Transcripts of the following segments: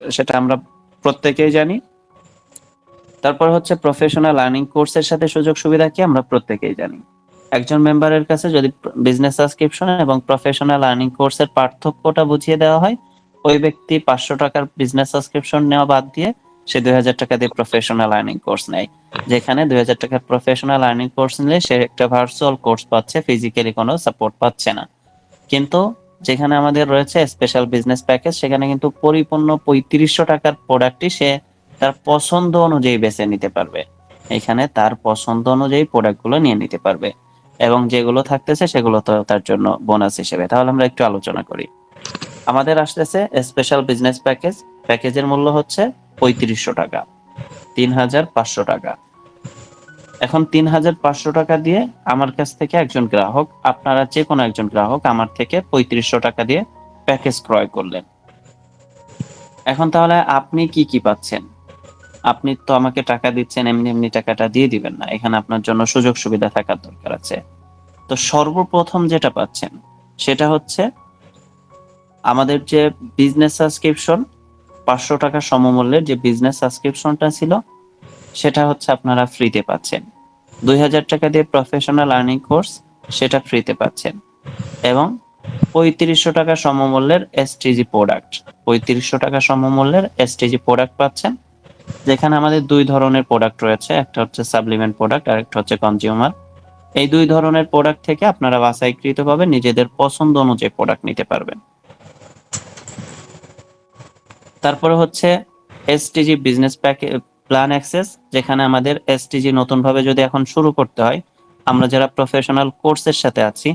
সেটা আমরা প্রত্যেকেই জানি। তারপর হচ্ছে প্রফেশনাল লার্নিং কোর্সের সাথে সুযোগ সুবিধা কি? আমরা প্রত্যেকেই জানি। একজন মেম্বারের কাছে যদি বিজনেস সাবস্ক্রিপশন এবং প্রফেশনাল লার্নিং কোর্সের পার্থক্যটা বুঝিয়ে দেওয়া হয়, ওই ব্যক্তি পাঁচশো টাকার বিজনেস সাবস্ক্রিপশন নেওয়া বাদ দিয়ে সে দুই হাজার টাকা দিয়ে প্রফেশনাল লার্নিং কোর্স নেয়। যেখানে দুই হাজার টাকার প্রফেশনাল লার্নিং কোর্স নিলে সে একটা ভার্চুয়াল কোর্স পাচ্ছে ফিজিক্যালি কোনো সাপোর্ট পাচ্ছে না। কিন্তু যেখানে আমাদের রয়েছে স্পেশাল বিজনেস প্যাকেজ সেখানে কিন্তু পরিপূর্ণ পঁয়ত্রিশশো টাকার প্রোডাক্টটি সে তার পছন্দ অনুযায়ী বেছে নিতে পারবে। এখানে তার পছন্দ অনুযায়ী প্রোডাক্টগুলো নিয়ে নিতে পারবে। এবং যেগুলো থাকতেছে সেগুলো তো তার জন্য বোনাস হিসেবে। তাহলে আমরা একটু আলোচনা করি। আমাদের আসতেছে স্পেশাল বিজনেস প্যাকেজ প্যাকেজের মূল্য হচ্ছে পঁয়ত্রিশশো টাকা। তিন হাজার পাঁচশো টাকা। এখন তিন হাজার পাঁচশো টাকা দিয়ে আমার কাছ থেকে একজন গ্রাহক, আপনারা যে কোনো একজন গ্রাহক আমার থেকে পঁয়ত্রিশশো টাকা দিয়ে প্যাকেজ ক্রয় করলেন। এখন তাহলে আপনি কি কি পাচ্ছেন? আপনি তো আমাকে টাকা দিচ্ছেন, এমনি এমনি টাকাটা দিয়ে দিবেন না। এখানে আপনার জন্য সুযোগ সুবিধা থাকার দরকার আছে। তো সর্বপ্রথম যেটা পাচ্ছেন, সেটা হচ্ছে আমাদের যে বিজনেস সাবস্ক্রিপশন পাঁচশো টাকা সমমূল্যের যে বিজনেস সাবস্ক্রিপশনটা ছিল সেটা হচ্ছে আপনারা ফ্রিতে পাচ্ছেন। দুই হাজার টাকা দিয়ে প্রফেশনাল আর্নিং কোর্স সেটা ফ্রিতে পাচ্ছেন। এবং পঁয়ত্রিশশো টাকা সমমূল্যের এসটিজি প্রোডাক্ট পঁয়ত্রিশশো টাকা সমমূল্যের এসটিজি প্রোডাক্ট পাচ্ছেন। যেখানে আমাদের দুই ধরনের প্রোডাক্ট রয়েছে। একটা হচ্ছে সাপ্লিমেন্ট প্রোডাক্ট আর একটা হচ্ছে কনজিউমার এই দুই ধরনের প্রোডাক্ট থেকে আপনারা বাছাইকৃত ভাবে নিজেদের পছন্দ অনুযায়ী প্রোডাক্ট নিতে পারবেন। তারপরে হচ্ছে এসটিজি বিজনেস প্যাকে প্ল্যান অ্যাক্সেস যেখানে আমাদের এসটিজি নতুন ভাবে যদি এখন শুরু করতে হয়, আমরা যারা প্রফেশনাল কোর্সের সাথে আছি,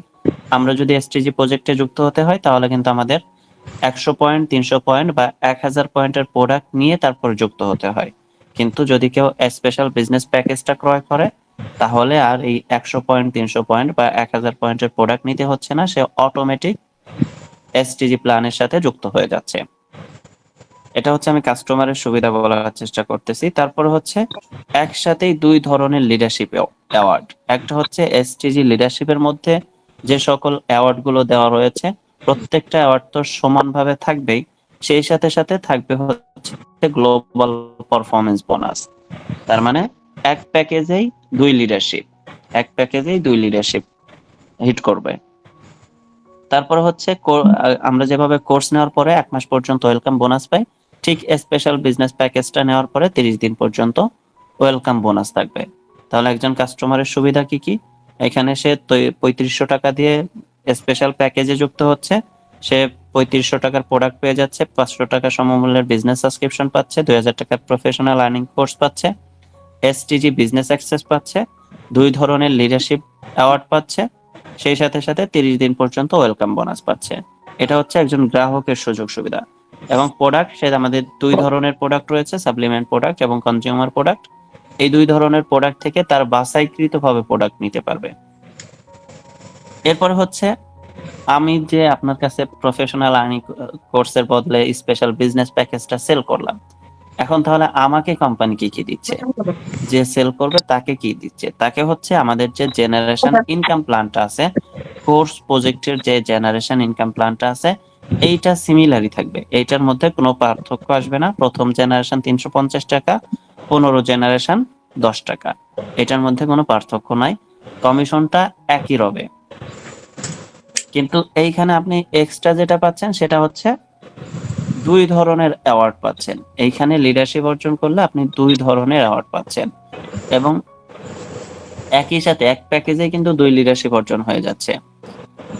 আমরা যদি এসটিজি প্রজেক্টে যুক্ত হতে হয়, তাহলে কিন্তু আমাদের একশো পয়েন্ট তিনশো পয়েন্ট বা এক হাজার পয়েন্টের প্রোডাক্ট নিয়ে তারপর যুক্ত হতে হয়। কিন্তু যদি কেউ স্পেশাল বিজনেস প্যাকেজটা ক্রয় করে, তাহলে আর এই একশো পয়েন্ট তিনশো পয়েন্ট বা এক হাজার পয়েন্টের প্রোডাক্ট নিতে হচ্ছে না, সে অটোমেটিক এসটিজি প্ল্যানের সাথে যুক্ত হয়ে যাচ্ছে। এটা হচ্ছে আমি কাস্টমারের সুবিধা বলার চেষ্টা করতেছি। তারপর হচ্ছে একসাথেই দুই ধরনের লিডারশিপ অ্যাওয়ার্ড একটা হচ্ছে এসটিজি লিডারশিপের মধ্যে যে সকল অ্যাওয়ার্ডগুলো দেওয়া রয়েছে, প্রত্যেকটা অ্যাওয়ার্ড তো সমানভাবে থাকবেই, সেই সাথে সাথে থাকবে হচ্ছে গ্লোবাল পারফরমেন্স বোনাস তার মানে এক প্যাকেজেই দুই লিডারশিপ এক প্যাকেজেই দুই লিডারশিপ হিট করবে। তারপর হচ্ছে আমরা যেভাবে কোর্স নেওয়ার পরে এক মাস পর্যন্ত ওয়েলকাম বোনাস পাই ঠিক স্পেশাল বিজনেস প্যাকেজটা নেওয়ার পরে তিরিশ দিন পর্যন্ত ওয়েলকাম বোনাস থাকবে। তাহলে একজন কাস্টমারের সুবিধা কি কি? এখানে সে পঁয়ত্রিশশো টাকা দিয়ে স্পেশাল প্যাকেজে যুক্ত হচ্ছে, সে পঁয়ত্রিশশো টাকার প্রোডাক্ট পেয়ে যাচ্ছে, পাঁচশো টাকা সমমূল্যের বিজনেস সাবস্ক্রিপশন পাচ্ছে, দুই হাজার টাকার প্রফেশনাল আর্নিং কোর্স পাচ্ছে এসটিজি বিজনেস অ্যাক্সেস পাচ্ছে, দুই ধরনের লিডারশিপ অ্যাওয়ার্ড পাচ্ছে, সেই সাথে সাথে তিরিশ দিন পর্যন্ত ওয়েলকাম বোনাস পাচ্ছে। এটা হচ্ছে একজন গ্রাহকের সুযোগ সুবিধা। এবং প্রোডাক্ট সেটা আমাদের দুই ধরনের প্রোডাক্ট রয়েছে সাপ্লিমেন্ট প্রোডাক্ট এবং কনজিউমার প্রোডাক্ট এই দুই ধরনের প্রোডাক্ট থেকে তার বাছাইকৃত ভাবে প্রোডাক্ট নিতে পারবে। এরপরে হচ্ছে, আমি যে আপনার কাছে প্রফেশনাল আর্নিং কোর্সের বদলে স্পেশাল বিজনেস প্যাকেজটা সেল করলাম, এখন তাহলে আমাকে কোম্পানি কি কি দিচ্ছে? যে সেল করবে তাকে কি দিচ্ছে? তাকে হচ্ছে আমাদের যে জেনারেশন ইনকাম প্ল্যানটা আছে কোর্স প্রজেক্টের যে জেনারেশন ইনকাম প্ল্যানটা আছে এইটা সিমিলারই থাকবে। এইটার মধ্যে কোনো পার্থক্য আসবে না। প্রথম জেনারেশন তিনশো পঞ্চাশ টাকা, পনেরো জেনারেশন দশ টাকা। এটার মধ্যে কোনো পার্থক্য নাই। কমিশনটা একই রবে। কিন্তু এইখানে আপনি এক্সট্রা যেটা পাচ্ছেন, সেটা হচ্ছে দুই ধরনের অ্যাওয়ার্ড পাচ্ছেন। এইখানে লিডারশিপ অর্জন করলে আপনি দুই ধরনের অ্যাওয়ার্ড পাচ্ছেন। এবং একই সাথে এক প্যাকেজে কিন্তু দুই লিডারশিপ অর্জন হয়ে যাচ্ছে।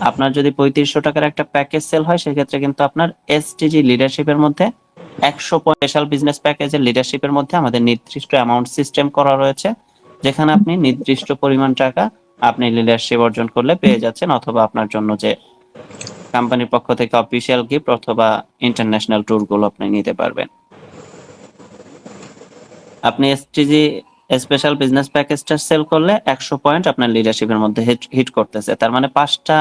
আপনার যদি পঁয়ত্রিশশো টাকার একটা প্যাকেজ সেল হয়, সেক্ষেত্রে কিন্তু আপনার এসটিজি লিডারশিপের মধ্যে একশো স্পেশাল বিজনেস প্যাকেজের লিডারশিপের মধ্যে আমাদের নির্দিষ্ট অ্যামাউন্ট সিস্টেম করা রয়েছে, যেখানে আপনি নির্দিষ্ট পরিমাণ টাকা আপনি লিডারশিপ অর্জন করলে পেয়ে যাচ্ছেন অথবা আপনার জন্য যে কোম্পানির পক্ষ থেকে অফিসিয়াল গিফট অথবা ইন্টারন্যাশনাল ট্যুরগুলো আপনি নিতে পারবেন। আপনি এসটিজি স্পেশাল বিজনেস প্যাকেজটা সেল করলে একশো পয়েন্ট আপনার লিডারশিপের মধ্যে হিট করতেছে। তার মানে পাঁচটা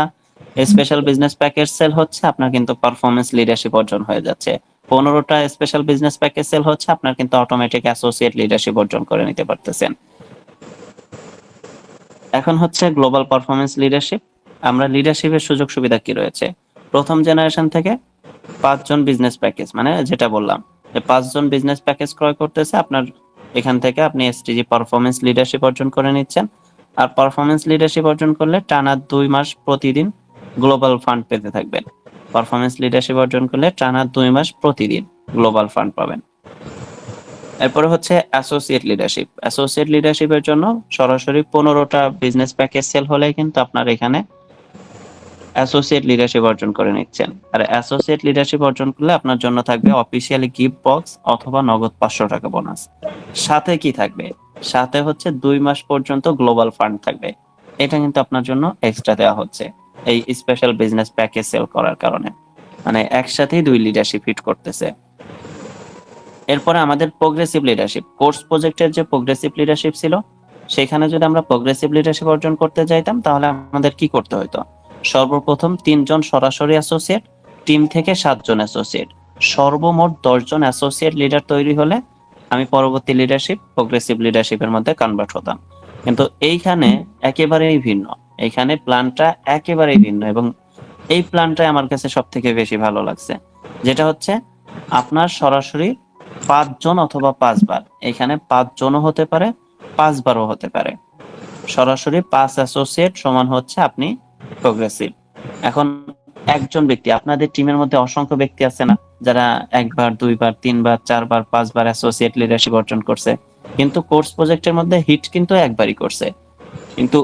স্পেশাল বিজনেস প্যাকেজ সেল হচ্ছে, আপনার কিন্তু পারফরমেন্স লিডারশিপ অর্জন হয়ে যাচ্ছে। পনেরোটা স্পেশাল বিজনেস প্যাকেজ সেল হচ্ছে, আপনার কিন্তু অটোমেটিক অ্যাসোসিয়েট লিডারশিপ অর্জন করে নিতে পারতেছেন। এখন হচ্ছে গ্লোবাল পারফরমেন্স লিডারশিপ আমরা লিডারশিপের সুযোগ সুবিধা কি রয়েছে? প্রথম জেনারেশন থেকে পাঁচজন বিজনেস প্যাকেজ মানে যেটা বললাম, যে পাঁচজন বিজনেস প্যাকেজ ক্রয় করতেছে, আপনার এখান থেকে আপনি এসটিজি পারফরমেন্স লিডারশিপ অর্জন করে নিচ্ছেন। আর পারফরমেন্স লিডারশিপ অর্জন করলে টানা দুই মাস প্রতিদিন গ্লোবাল ফান্ড পেতে থাকবেন। পারফরমেন্স লিডারশিপ অর্জন করলে টানা দুই মাস প্রতিদিন গ্লোবাল ফান্ড পাবেন। এরপরে হচ্ছে অ্যাসোসিয়েট লিডারশিপ অ্যাসোসিয়েট লিডারশিপের জন্য সরাসরি পনেরোটা বিজনেস প্যাকেজ সেল হলে কিন্তু আপনার এখানে অ্যাসোসিয়েট লিডারশিপ অর্জন করে নিচ্ছেন। আর অ্যাসোসিয়েট লিডারশিপ অর্জন করলে আপনার জন্য থাকবে অফিসিয়ালি গিফট বক্স অথবা নগদ পাঁচশো টাকা বোনাস সাথে কি থাকবে? সাথে হচ্ছে দুই মাস পর্যন্ত গ্লোবাল ফান্ড থাকবে। এটা কিন্তু আপনার জন্য এক্সট্রা দেওয়া হচ্ছে। এই স্পেশাল বিজনেস প্যাকেজ সেল করার কারণে। মানে একসাথেই দুই লিডারশিপ হিট করতেছে। এরপরে আমাদের প্রোগ্রেসিভ লিডারশিপ কোর্স প্রজেক্টের যে প্রোগ্রেসিভ লিডারশিপ ছিল, সেখানে যদি আমরা প্রোগ্রেসিভ লিডারশিপ অর্জন করতে যাইতাম, তাহলে আমাদের কি করতে হতো সর্বপ্রথম তিনজন সরাসরি অ্যাসোসিয়েট টিম থেকে সাতজন অ্যাসোসিয়েট সর্বমোট দশজন অ্যাসোসিয়েট লিডার তৈরি হলে আমি পরবর্তী লিডারশিপ প্রোগ্রেসিভ লিডারশিপের মধ্যে কনভার্ট হতাম। কিন্তু এইখানে একেবারেই ভিন্ন। এইখানে প্ল্যানটা একেবারেই ভিন্ন এবং এই প্ল্যানটাই আমার কাছে সব থেকে বেশি ভালো লাগছে। যেটা হচ্ছে আপনার সরাসরি পাঁচজন অথবা পাঁচবার। এখানে পাঁচজনও হতে পারে, পাঁচবারও হতে পারে। সরাসরি পাঁচ অ্যাসোসিয়েট সমান হচ্ছে আপনি প্রোগ্রেসিভ এখন একজন ব্যক্তি, আপনাদের টিমের মধ্যে অসংখ্য ব্যক্তি আছে না, যারা একবার, দুইবার, তিনবার, চারবার, পাঁচবার অ্যাসোসিয়েট লিডারশিপ অর্জন করছে। কিন্তু কোর্স প্রজেক্টের মধ্যে হিট কিন্তু একবারই করছে। কিন্তু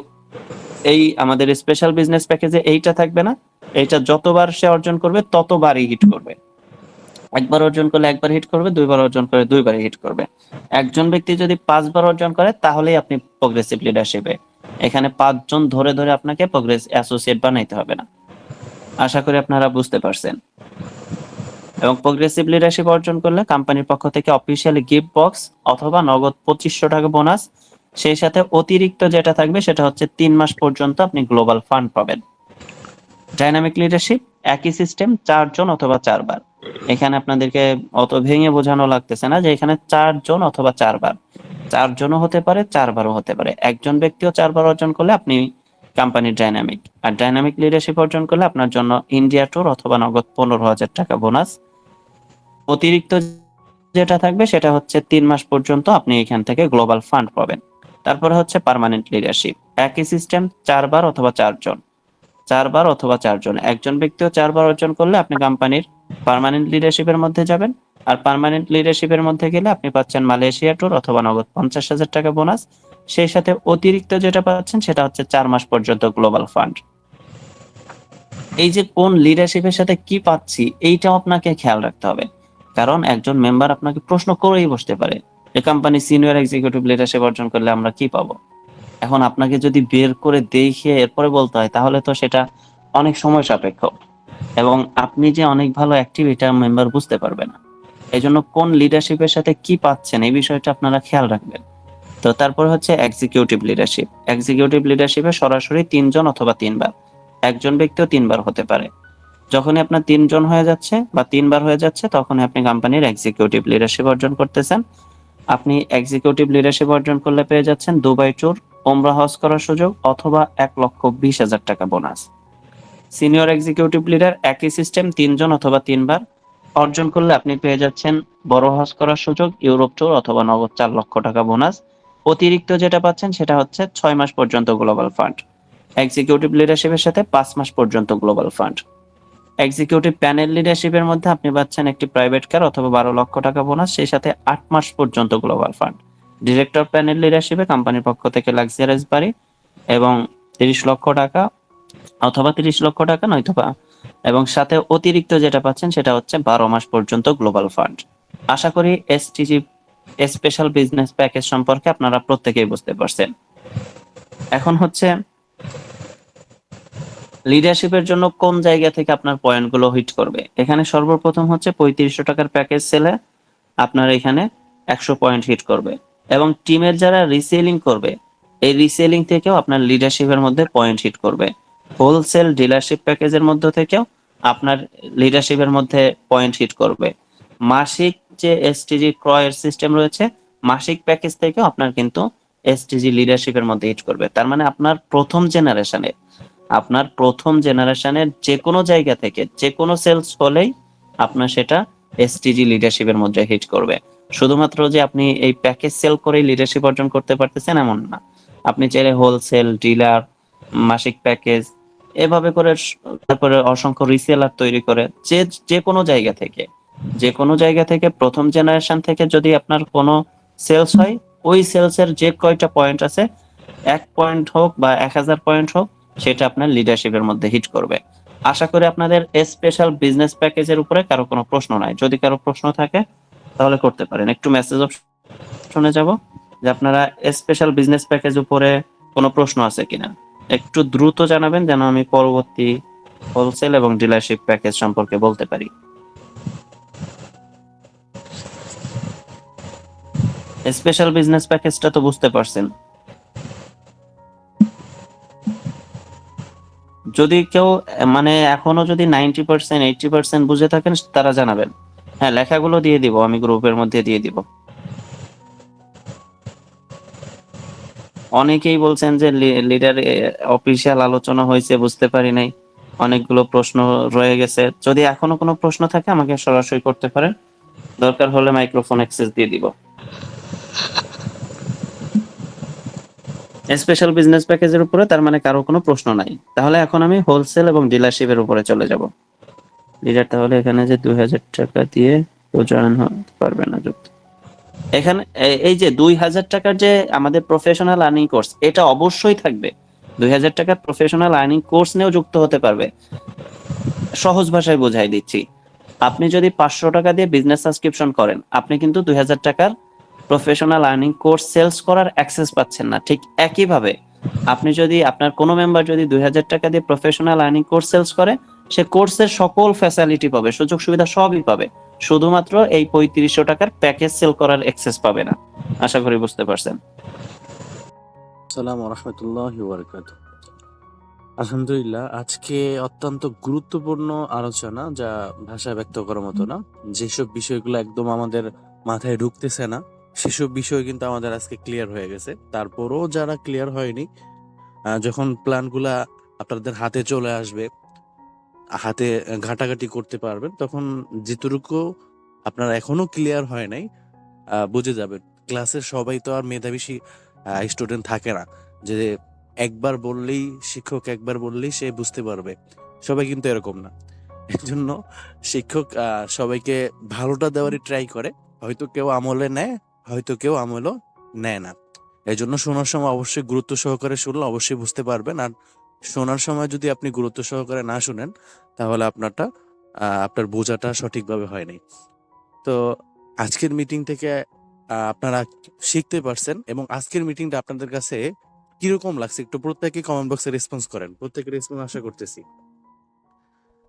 এই আমাদের স্পেশাল বিজনেস প্যাকেজে এইটা থাকবে না। এইটা যতবার সে অর্জন করবে, ততবারই হিট করবে। একবার অর্জন করলে একবার হিট করবে, দুইবার অর্জন করে দুইবারই হিট করবে। একজন ব্যক্তি যদি পাঁচবার অর্জন করে, তাহলেই আপনি প্রোগ্রেসিভ লিডারশিপে এখানে পাঁচজন ধরে ধরে আপনাকে প্রোগ্রেস অ্যাসোসিয়েট বানাইতে হবে না। আশা করি আপনারা বুঝতে পারছেন। এবং প্রোগ্রেসিভ লিডারশিপ অর্জন করলে কোম্পানির পক্ষ থেকে অফিসিয়ালি গিফট বক্স অথবা নগদ পঁচিশশো টাকা বোনাস সেই সাথে অতিরিক্ত যেটা থাকবে সেটা হচ্ছে তিন মাস পর্যন্ত আপনি গ্লোবাল ফান্ড পাবেন। ডাইনামিক লিডারশিপ একই সিস্টেম চারজন অথবা চারবার। এখানে আপনাদেরকে অত ভেঙে বোঝানো লাগতেছে না যে এখানে চারজন অথবা চারবার। চারজনও হতে পারে, চারবারও হতে পারে। একজন ব্যক্তিও চারবার অর্জন করলে আপনি কোম্পানির ডাইনামিক আর ডাইনামিক লিডারশিপ অর্জন করলে আপনার জন্য ইন্ডিয়া ট্যুর অথবা নগদ পনেরো হাজার টাকা বোনাস অতিরিক্ত যেটা থাকবে সেটা হচ্ছে তিন মাস পর্যন্ত আপনি এখান থেকে গ্লোবাল ফান্ড পাবেন। তারপরে হচ্ছে পার্মানেন্ট লিডারশিপ একই সিস্টেম চারবার অথবা চারজন। চারবার অথবা চারজন। একজন ব্যক্তিও চারবার অর্জন করলে আপনি কোম্পানির পার্মানেন্ট লিডারশিপের মধ্যে যাবেন। আর পার্মানেন্ট লিডারশিপের মধ্যে গেলে আপনি পাচ্ছেন মালয়েশিয়া ট্যুর অথবা নগদ পঞ্চাশ হাজার টাকা বোনাস সেই সাথে অতিরিক্ত যেটা পাচ্ছেন সেটা হচ্ছে চার মাস পর্যন্ত গ্লোবাল ফান্ড এই যে কোন লিডারশিপের সাথে কি পাচ্ছি, এইটাও আপনাকে খেয়াল রাখতে হবে। কারণ একজন মেম্বার আপনাকে প্রশ্ন করেই বসতে পারে। যে কোম্পানি সিনিয়র এক্সিকিউটিভ লিডারশিপ অর্জন করলে আমরা কি পাবো? এখন আপনাকে যদি বের করে দেখে এরপরে বলতে হয়, তাহলে তো সেটা অনেক সময় সাপেক্ষ। এবং আপনি যে অনেক ভালো অ্যাক্টিভ এটা মেম্বার বুঝতে পারবে না। এই জন্য কোন লিডারশিপের সাথে কি পাচ্ছেন, এই বিষয়টা আপনারা খেয়াল রাখবেন। তো তারপর হচ্ছে এক্সিকিউটিভ লিডারশিপ এক্সিকিউটিভ লিডারশিপে সরাসরি তিনজন অথবা তিনবার। একজন ব্যক্তিও তিনবার হতে পারে। যখনই আপনার তিনজন হয়ে যাচ্ছে বা তিনবার হয়ে যাচ্ছে, তখনই আপনি কোম্পানির এক্সিকিউটিভ লিডারশিপ অর্জন করতেছেন। আপনি এক্সিকিউটিভ লিডারশিপ অর্জন করলে পেয়ে যাচ্ছেন দুবাই ট্যুর ওমরা হজ করার সুযোগ, অথবা এক লক্ষ বিশ হাজার টাকা বোনাস সিনিয়র এক্সিকিউটিভ লিডার একই সিস্টেম তিনজন অথবা তিনবার অর্জন করলে আপনি পেয়ে যাচ্ছেন বড় হজ করার সুযোগ ইউরোপ ট্যুর অথবা নগদ চার লক্ষ টাকা বোনাস অতিরিক্ত যেটা পাচ্ছেন সেটা হচ্ছে ছয় মাস পর্যন্ত গ্লোবাল ফান্ড এক্সিকিউটিভ লিডারশিপের সাথে পাঁচ মাস পর্যন্ত গ্লোবাল ফান্ড এক্সিকিউটিভ প্যানেল লিডারশিপের মধ্যে আপনি পাচ্ছেন একটি প্রাইভেট কার অথবা বারো লক্ষ টাকা বোনাস সেই সাথে আট মাস পর্যন্ত গ্লোবাল ফান্ড ডিরেক্টর প্যানেল লিডারশিপে কোম্পানির পক্ষ থেকে লাক্সারিয়াস বাড়ি এবং তিরিশ লক্ষ টাকা অথবা তিরিশ লক্ষ টাকা নয়তোবা এবং সাথে অতিরিক্ত যেটা পাচ্ছেন সেটা হচ্ছে বারো মাস পর্যন্ত গ্লোবাল ফান্ড আশা করি এসটিজি স্পেশাল বিজনেস প্যাকেজ সম্পর্কে আপনারা প্রত্যেকেই বুঝতে পারছেন। এখন হচ্ছে লিডারশিপের জন্য কোন জায়গা থেকে আপনার পয়েন্টগুলো হিট করবে? এখানে সর্বপ্রথম হচ্ছে পঁয়ত্রিশশো টাকার প্যাকেজ সেলে আপনার এখানে একশো পয়েন্ট হিট করবে। এবং টিমের যারা রিসেলিং করবে, এই রিসেলিং থেকেও আপনার লিডারশিপের মধ্যে পয়েন্ট হিট করবে। হোলসেল ডিলারশিপ প্যাকেজের মধ্য থেকেও আপনার লিডারশিপের মধ্যে পয়েন্ট হিট করবে। মাসিক যে এসটিজি ক্রয়ের সিস্টেম রয়েছে, মাসিক প্যাকেজ থেকেও আপনার কিন্তু এসটিজি লিডারশিপের মধ্যে হিট করবে। তার মানে আপনার প্রথম জেনারেশনে আপনার প্রথম জেনারেশনের যে কোনো জায়গা থেকে যে কোনো সেলস হলেই আপনার সেটা এসটিজি লিডারশিপের মধ্যে হিট করবে। শুধুমাত্র যে আপনি এই প্যাকেজ সেল করেই লিডারশিপ অর্জন করতে পারতেছেন এমন না। আপনি চাইলে হোলসেল ডিলার মাসিক প্যাকেজ এভাবে করে তারপরে অসংখ্য রিসেলার তৈরি করে, যে যে কোনো জায়গা থেকে। যে কোনো জায়গা থেকে প্রথম জেনারেশন থেকে যদি আপনার কোনো সেলস হয়, ওই সেলসের যে কয়টা পয়েন্ট আছে, এক পয়েন্ট হোক বা এক হাজার পয়েন্ট হোক সেটা আপনার লিডারশিপের মধ্যে হিট করবে। আশা করি আপনাদের স্পেশাল বিজনেস প্যাকেজের উপরে কারও কোনো প্রশ্ন নাই। যদি কারও প্রশ্ন থাকে, তাহলে করতে পারেন। একটু মেসেজ অপশনে যাব যে আপনারা স্পেশাল বিজনেস প্যাকেজ উপরে কোনো প্রশ্ন আছে কিনা। একটু দ্রুত জানাবেন যেন আমি পরবর্তী হোলসেল এবং ডিলারশিপ প্যাকেজ সম্পর্কে বলতে পারি। স্পেশাল বিজনেস প্যাকেজটা তো বুঝতে পারছেন। যদি কেউ মানে এখনও যদি নাইনটি পার্সেন্ট এইটটি পার্সেন্ট বুঝে থাকেন, তারা জানাবেন। হ্যাঁ লেখাগুলো দিয়ে দিব, আমি গ্রুপের মধ্যে দিয়ে দিব। অনেকেই বলছেন যে লিডার অফিসিয়াল আলোচনা হয়েছে, বুঝতে পারি নাই। অনেকগুলো প্রশ্ন রয়ে গেছে। যদি এখনও কোনো প্রশ্ন থাকে, আমাকে সরাসরি করতে পারেন। দরকার হলে মাইক্রোফোন অ্যাক্সেস দিয়ে দিব। স্পেশাল বিজনেস প্যাকেজের উপরে তার মানে কারও কোনো প্রশ্ন নাই। তাহলে এখন আমি হোলসেল এবং ডিলারশিপের উপরে চলে যাব। লিডার তাহলে এখানে যে দুই হাজার টাকা দিয়ে কেউ জয়েন হতে পারবে না যুক্ত। এখানে এই যে দুই হাজার টাকার যে আমাদের প্রফেশনাল আর্নিং কোর্স এটা অবশ্যই থাকবে। দুই হাজার টাকার প্রফেশনাল আর্নিং কোর্স নিয়েও যুক্ত হতে পারবে। সহজ ভাষায় বোঝাই দিচ্ছি। আপনি যদি পাঁচশো টাকা দিয়ে বিজনেস সাবস্ক্রিপশন করেন, আপনি কিন্তু দুই হাজার টাকার প্রফেশনাল আর্নিং কোর্স সেলস করার অ্যাক্সেস পাচ্ছেন না। ঠিক একইভাবে আপনি যদি আপনার কোনো মেম্বার যদি দুই হাজার টাকা দিয়ে প্রফেশনাল আর্নিং কোর্স সেলস করে, সে কোর্সের সকল ফ্যাসিলিটি পাবে, সুযোগ সুবিধা সবই পাবে। শুধুমাত্র এই পঁয়ত্রিশশো টাকার প্যাকেজ সেল করার অ্যাক্সেস পাবে না। আশা করি বুঝতে পারছেন। সালাম রহমতুল্লাহ আলহামদুলিল্লাহ, আজকে অত্যন্ত গুরুত্বপূর্ণ আলোচনা যা ভাষা ব্যক্ত করার মতো না। যেসব বিষয়গুলো একদম আমাদের মাথায় ঢুকতেছে না সেসব বিষয় কিন্তু আমাদের আজকে ক্লিয়ার হয়ে গেছে। তারপরও যারা ক্লিয়ার হয়নি যখন প্ল্যানগুলা আপনাদের হাতে চলে আসবে, হাতে ঘাটাঘাটি করতে পারবেন, তখন যেটুকু আপনার এখনও ক্লিয়ার হয় নাই বুঝে যাবেন। ক্লাসের সবাই তো আর মেধাবী স্টুডেন্ট থাকে না। যে একবার বললেই শিক্ষক একবার বললেই সে বুঝতে পারবে। সবাই কিন্তু এরকম না। এর জন্য শিক্ষক সবাইকে ভালোটা দেওয়ারই ট্রাই করে। হয়তো কেউ আমলে নেয় হয়তো কেউ আমলও নেয় না। এই জন্য শোনার সময় অবশ্যই গুরুত্ব সহকারে শুনলে অবশ্যই বুঝতে পারবেন। আর শোনার সময় যদি আপনি গুরুত্ব সহকারে না শুনেন তাহলে আপনারটা আপনার বোঝাটা সঠিকভাবে হয়নি। তো আজকের মিটিং থেকে আপনারা শিখতে পারছেন এবং আজকের মিটিংটা আপনাদের কাছে কীরকম লাগছে? একটু প্রত্যেকে কমেন্ট বক্সে রেসপন্স করেন। প্রত্যেকের রেসপন্স আশা করতেছি।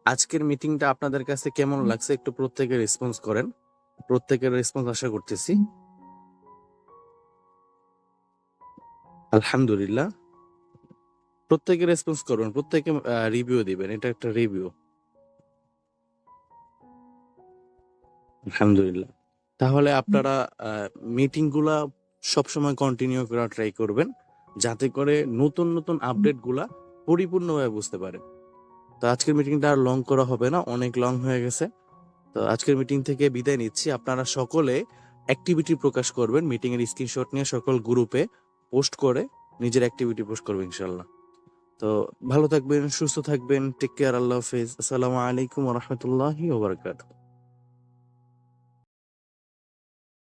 আজকের মিটিংটা আপনাদের কাছে কেমন লাগছে? একটু প্রত্যেকে রেসপন্স করেন। প্রত্যেকের রেসপন্স আশা করতেছি। আলহামদুলিল্লাহ। প্রত্যেকে রেসপন্স করবেন, প্রত্যেকে রিভিউ দিবেন, এটা একটা রিভিউ আলহামদুলিল্লাহ। তাহলে আপনারা মিটিংগুলা সবসময় কন্টিনিউ করা ট্রাই করবেন, যাতে করে নতুন নতুন আপডেটগুলা পরিপূর্ণভাবে বুঝতে পারেন। তো আজকের মিটিংটা আর লং করা হবে না, অনেক লং হয়ে গেছে। তো আজকের মিটিং থেকে বিদায় নিচ্ছি। আপনারা সকলে অ্যাক্টিভিটি প্রকাশ করবেন মিটিং এর স্ক্রিনশট নিয়ে সকল গ্রুপে পোস্ট করে, নিজের অ্যাক্টিভিটি পোস্ট করব ইনশাল্লাহ তো ভালো থাকবেন, সুস্থ থাকবেন টেক কেয়ার আল্লাহ হাফিজ। আসসালামু আলাইকুম রহমতুল্লাহি ওবরাকাতুহ